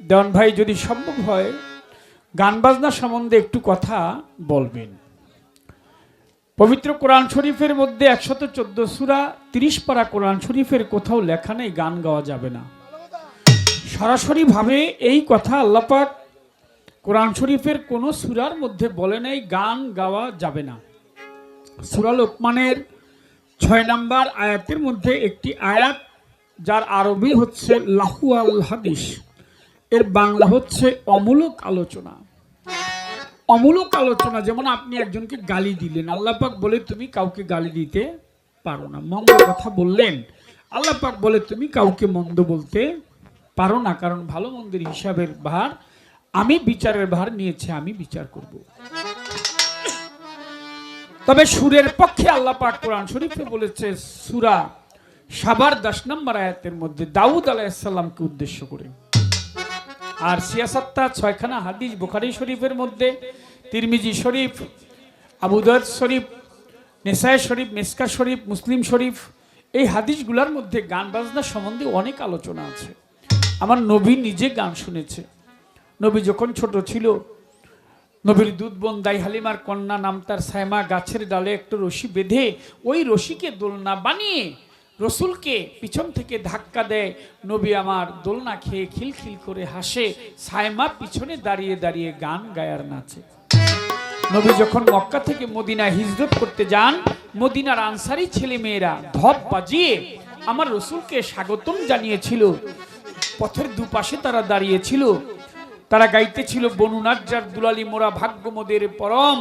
দেওয়ান ভাই, যদি সম্ভব হয়, গান বাজনা সম্বন্ধে একটু কথা বলবেন। পবিত্র কোরআন শরীফের মধ্যে একশত চোদ্দ সুরা, তিরিশ পারা কোরআন শরীফের কোথাও লেখা নেই, গান গাওয়া যাবে না। সরাসরিভাবে এই কথা আল্লাপাক কোরআন শরীফের কোনো সুরার মধ্যে বলে নেই, গান গাওয়া যাবে না। সুরা লোকমানের ছয় নম্বর আয়াতের মধ্যে একটি আয়াত, যার আরবি হচ্ছে লাহু আল হাদিস। এর বাংলা হচ্ছে অমূলক আলোচনা। অমূলক আলোচনা, যেমন আপনি একজনকে গালি দিলেন আল্লাপাক বলে তুমি কাউকে গালি দিতে পারো না, মন্দ কথা বললেন আল্লাপাক বলে তুমি কাউকে মন্দ বলতে পারো না, কারণ ভালো মন্দের হিসাবের ভার, আমি বিচারের ভার নিয়েছি, আমি বিচার করব। তবে সুরের পক্ষে আল্লাহ পাক কোরআন শরীফে বলেছে, সুরা সাবার দশ নম্বর আয়াতের মধ্যে দাউদ আলাইসাল্লামকে উদ্দেশ্য করে। আর সিয়াসাত্তা ছয়খানা হাদিস বুখারি শরীফের মধ্যে, তিরমিজি শরীফ আবুদাদ শরীফ নেশায় শরীফ, মেসকা শরীফ, মুসলিম শরীফ, এই হাদিসগুলোর মধ্যে গান বাজনা সম্বন্ধে অনেক আলোচনা আছে। আমার নবী নিজে গান শুনেছে। নবী যখন ছোট ছিল, নবীর দুধ বোন দাই হালিমার কন্যা নাম তার সাইমা গাছের ডালে একটা রশি বেঁধে ওই রশিকে দোলনা বানিয়ে রসুলকে পিছন থেকে ধাক্কা দেয়। নবী আমার দোলনা খেয়ে খিলখিল করে হাসে। সাইমা পিছনে দাঁড়িয়ে দাঁড়িয়ে গান গায়ার নাচে। নবী যখন মক্কা থেকে মদিনা হিজরত করতে যান, মদিনার আনসারি ছেলে মেয়েরা ধপ বাজিয়ে আমার রসুলকে স্বাগতম জানিয়েছিল। পথের দুপাশে তারা দাঁড়িয়েছিল। তারা গাইতেছিল, বনু নাজ্জার দুলালি মোরা ভাগ্য মোদের পরম,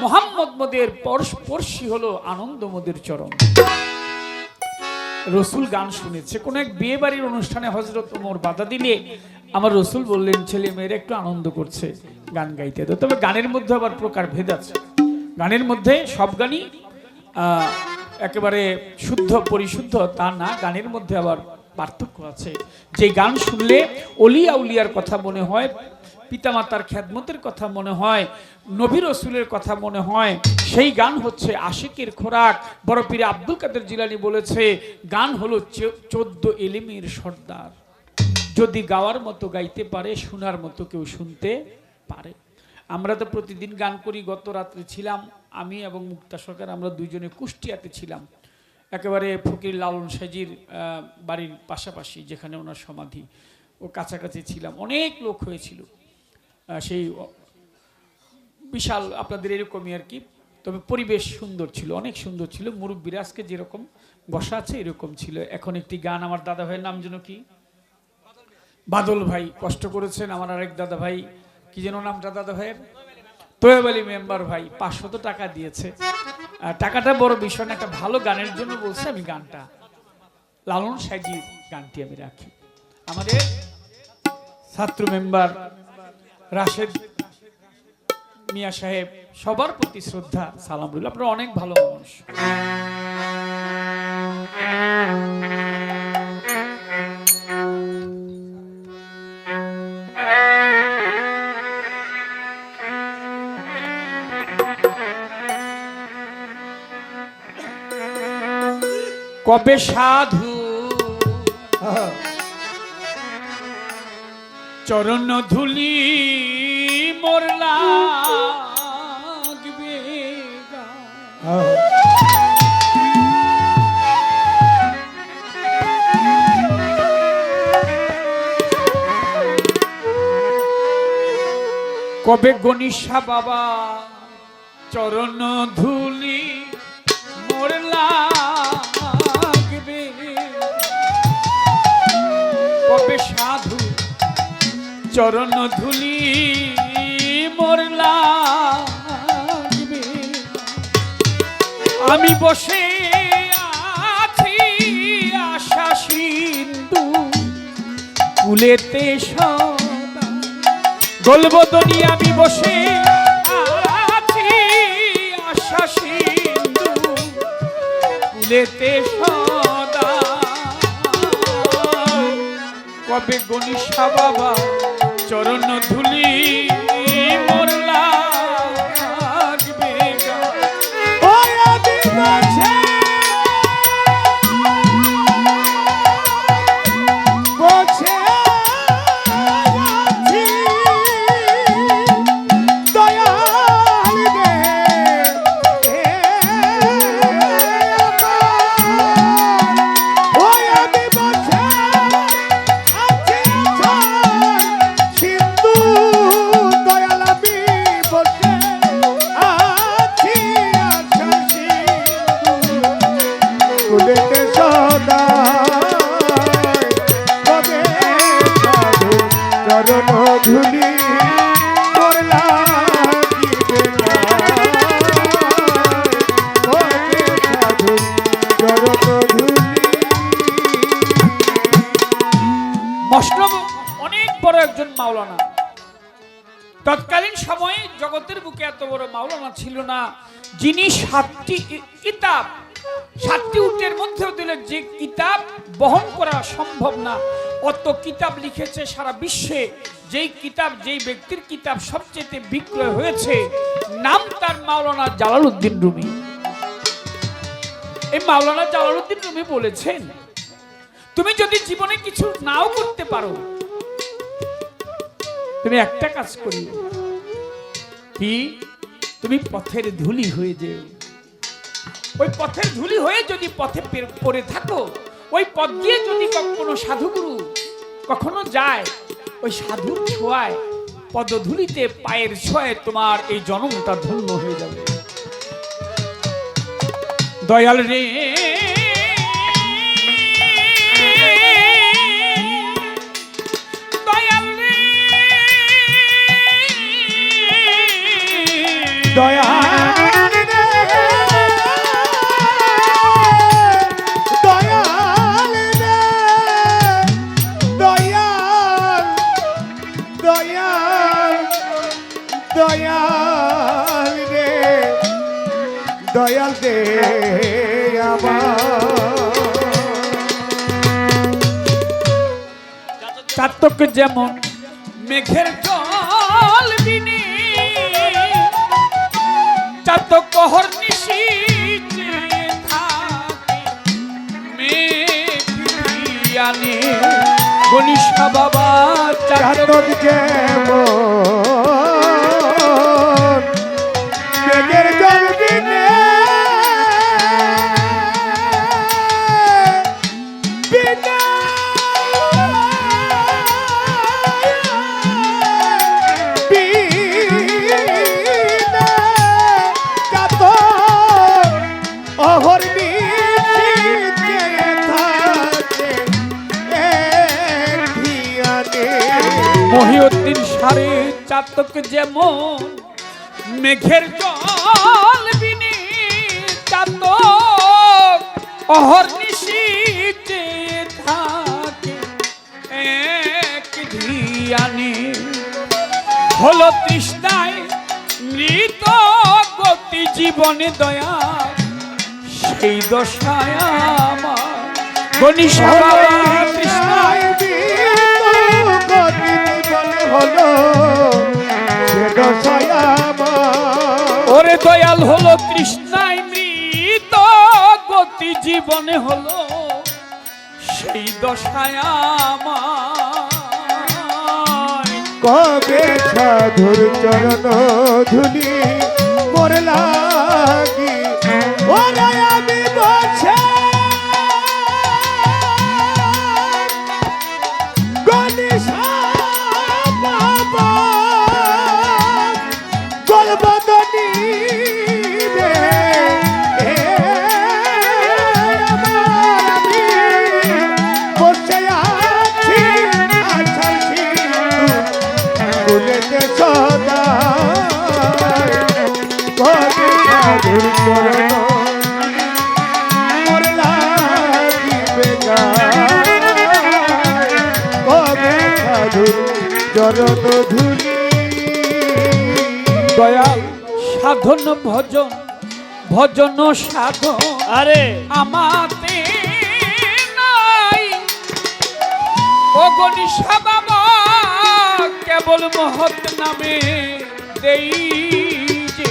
মোহাম্মদ মোদের পরস্পর্শী হলো আনন্দ মোদের চরম রসুল গান শুনেছে। কোন এক বিয়ে বাড়ির অনুষ্ঠানে হজরত ওমর বাধা দিলে আমার রসুল বললেন, ছেলে মেয়েরা একটু আনন্দ করছে গান গাইতে। তো তবে গানের মধ্যে আবার প্রকার ভেদ আছে। গানের মধ্যে সব গানই একেবারে শুদ্ধ, পরিশুদ্ধ, তা না, গানের মধ্যে আবার পার্থক্য আছে। যে গান শুনলে অলিয়া উলিয়ার কথা মনে হয় পিতামাতার খ্যাদমতের কথা মনে হয়, নবী রসুলের কথা মনে হয়, সেই গান হচ্ছে আশিকের খোরাক। বড় পীরে আব্দুল কাদের জিলানি বলেছে, গান হলো চোদ্দ এলিমির সর্দার। যদি গাওয়ার মতো গাইতে পারে, শোনার মতো কেউ শুনতে পারে। আমরা তো প্রতিদিন গান করি, গত রাত্রে ছিলাম আমি এবং মুক্তা সরকার, আমরা দুইজনে কুষ্টিয়াতে ছিলাম। একেবারে ফকির লালন সাজির বাড়ির পাশাপাশি, যেখানে ওনার সমাধি। ও কাছাকাছি ছিলাম। অনেক লোক হয়েছিল। সেই বিশাল আপনাদের এরকমই আর কি। তবে পরিবেশ সুন্দর ছিল, অনেক সুন্দর ছিল। মুরব্বীরা আজকে যেরকম বসা আছে, এরকম ছিল। এখন একটি গান আমার দাদা ভাইয়ের নাম যেন কি? বাদল ভাই, কষ্ট করেছেন আমার আরেক দাদা ভাই কি যেন নামটা দাদা ভাইয়ের তোয়েব আলী মেম্বার ভাই, পাঁচশত টাকা দিয়েছে। টাকাটা বড় বিষয় না, একটা ভালো গানের জন্য বলছে আমি গানটা। লালন সাইজির গানটি আমি রাখি। আমাদের ছাত্র মেম্বার রাশেদ মিয়া সাহেব সবার প্রতি শ্রদ্ধা সালাম রইল আপনারা অনেক ভালো মানুষ কবে সাধু চরণ ধুলি। কবে গণিসা বাবা চরণ ধুলি মোর লাগবে। কবে সাধু চরণ ধুলি লাগবে আমি বসে আছি আশা সিন্ধু কুলেতে সদা। গোলবদনি আমি বসে আছি আশা সিন্ধু কুলেতে সদা। কবে গণিসা বাবা চরণ ধুলি অনেক বড় একজন মাওলানা। তৎকালীন সময়ে জগতের বুকে এত বড় মাওলানা ছিল না। যিনি সাতটি কিতাব সাতটি উটের মধ্যেও দিলেন যে কিতাব বহন করা সম্ভব না। অত কিতাব লিখেছে সারা বিশ্বে। যেই কিতাব, যেই ব্যক্তির কিতাব সবচেয়ে বিক্রয় হয়েছে, নাম তার মাওলানা জালালউদ্দিন রুমি। এই মাওলানা জালালউদ্দিন রুমি বলেছেন, তুমি যদি জীবনে কিছু নাও করতে পারো, তুমি একটা কাজ করি কি? তুমি পথের ধুলি হয়ে যেও। ওই পথের ধুলি হয়ে যদি পথে পড়ে থাকো ওই পথ দিয়ে যদি কোনো সাধুগুরু কখনো যায়, ওই সাধুর ছোঁয়ায়, পদধূলিতে পায়ের ছোঁয়ায় তোমার এই জন্মটা ধন্য হয়ে যাবে। দয়াল রে। দয়াল রে। দয়াল দয়াল দে চাতক যেমন মেঘের জল বিনি, চাতক কহর নিশি মেঘিয়ানে গণিসা বাবা চাতক যেমন মহিউদ্দিন সারে চাতক যেমন, মেঘের জল বিনি চাতক, অহর নিশীতে থাকে, এক ধিয়ানে। হলো তৃষ্ণায় মৃত গতি জীবনে দয়া, সেই দশায় আমার গণিসা ওরে দয়াল হলো কৃষ্ণায় মৃত গতি জীবনে হলো সেই দশায় কবে সাধুর চরণ ধুলি মোর লাগি? ওরে চরণ ধুলি। দয়াল সাধন ভজন ভজন সাধন আরে। আমাতে নাই। ও গণিসা বাবা কেবল মহৎ নামে দেই যে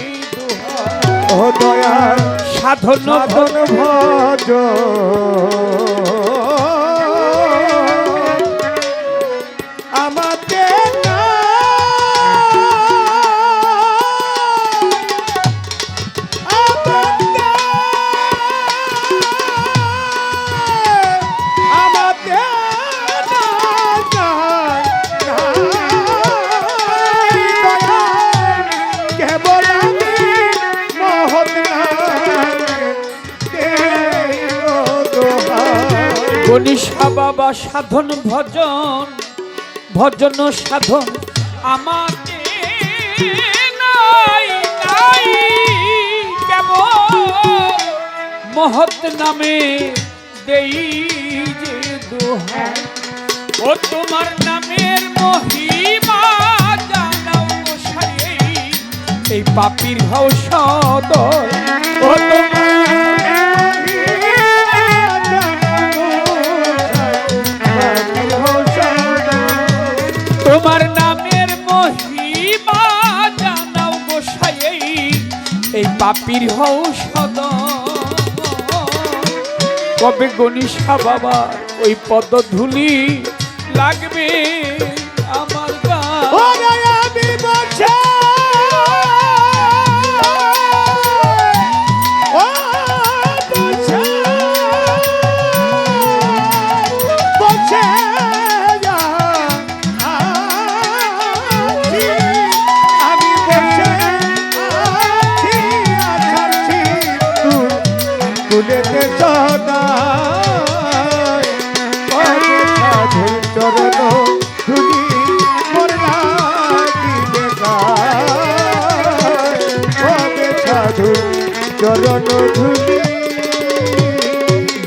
দয়াল সাধন সাধন গণিসা বাবা সাধন, ভজন ভজন, সাধন। আমাকে নাই নাই কেবল মহৎ নামে দেই যে দোহাই। ও তোমার নামের মহিমা জানাও গোসাই এই পাপির হও সদয়। ও পাপির হও কবে গণিসা বাবা ওই পদধূলি লাগবে।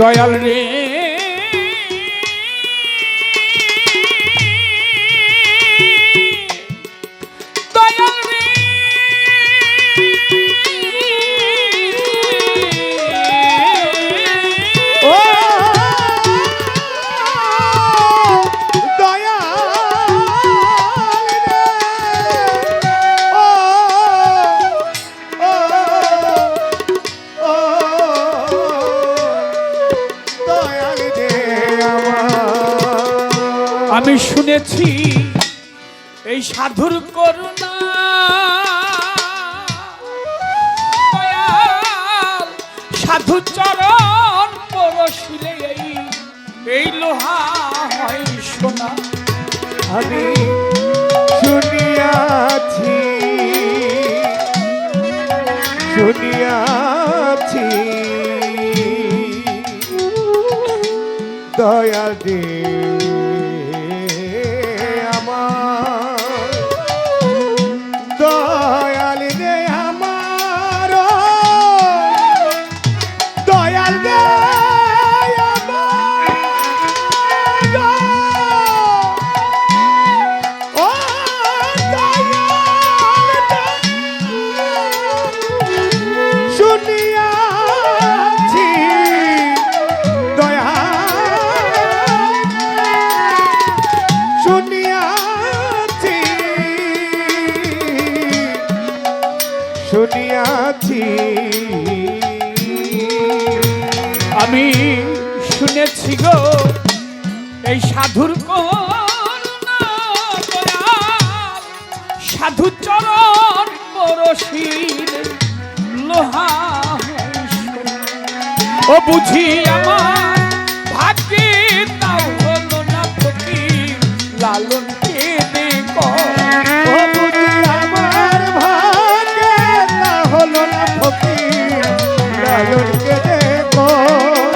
দয়াল রে। আমি শুনেছি এই সাধুর করুণা। সাধু চরণ পরশিলে এই- এই লোহা হয় সোনা। আমি শুনিয়াছি শুনিয়াছি। দয়া দে এই সাধুর সাধু চরণ পরশিল লোহা ও বুঝি আমার ভাগ্যে তাও হলো না ফকির, লালন কে দেখো আমার হলো না ফকির লালনকে দেখো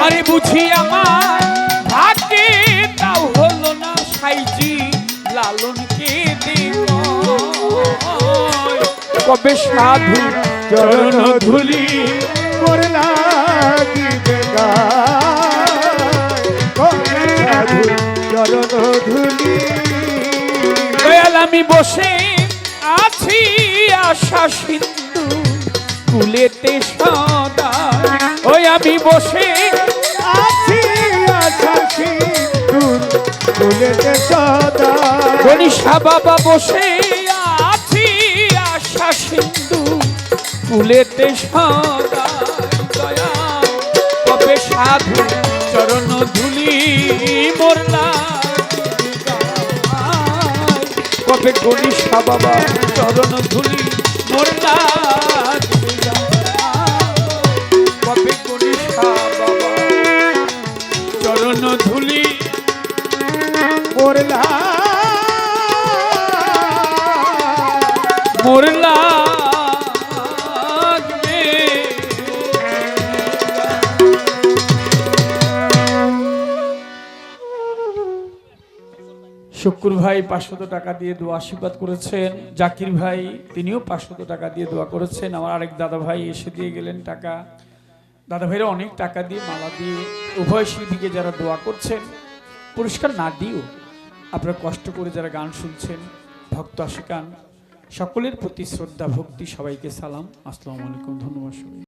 আরে বুঝি আমার কবে সাধু চরণ ধুলি আমি বসে আছি আশা সিন্ধু কুলেতে সদা ওই আমি বসে আছি আছি দূর তুলেতে সদা বাবা বসে কুলেতে সদা দয়া কবে সাধু চরণ ধুলি মোরলা কবে গণিসা বাবা চরণ ধুলি মোরলা শুক্র ভাই পাঁচশত টাকা দিয়ে দোয়া আশীর্বাদ করেছেন, জাকির ভাই তিনিও পাঁচশত টাকা দিয়ে দোয়া করেছেন, আমার আরেক দাদা ভাই এসে দিয়ে গেলেন টাকা। দাদা ভাইরা অনেক টাকা দিয়ে মালা দিয়ে উভয় শিল্পীকে যারা দোয়া করছেন, পুরস্কার না দিও আপনারা কষ্ট করে যারা গান শুনছেন, ভক্ত আশিকান, সকলের প্রতি শ্রদ্ধা, ভক্তি, সবাইকে সালাম। আসসালামু আলাইকুম, ধন্যবাদ সবাই